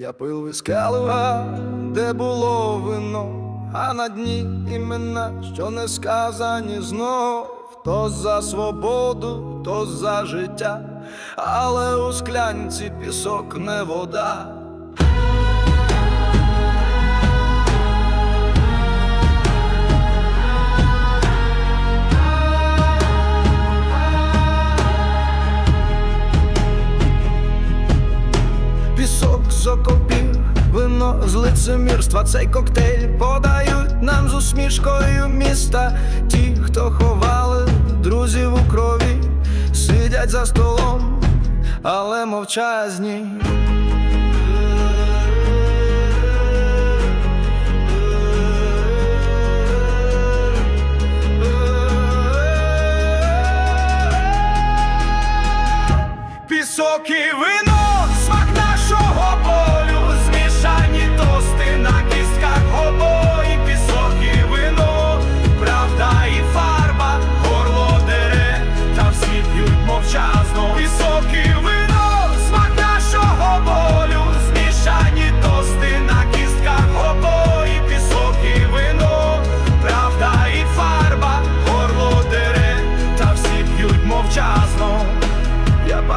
Я пил із де було вино, а на дні імена, що не сказані знов. То за свободу, то за життя, але у склянці пісок не вода. З вино з лицемірства, цей коктейль подають нам з усмішкою міста. Ті, хто ховали друзів у крові, сидять за столом, але мовчазні. Пісок і вино,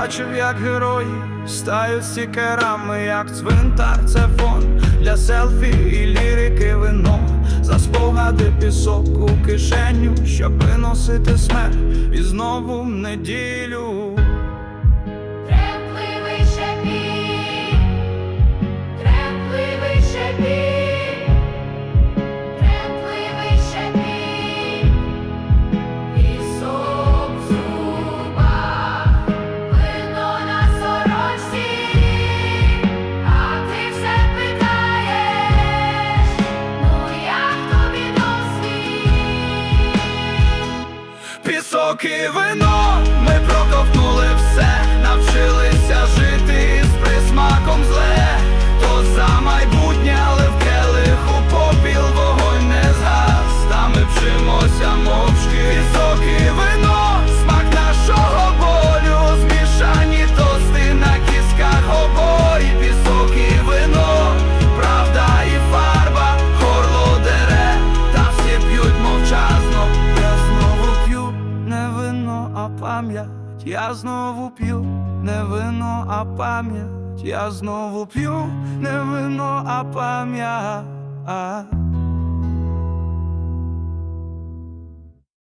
бачив, як герої стають стікерами, як цвинтар, це фон для селфі і лірики вино. За спогади пісок у кишеню, щоб виносити смерть і знову в неділю. І вино, пам'ять. Я знову п'ю не вино, а пам'ять. Я знову п'ю не вино, а пам'ять.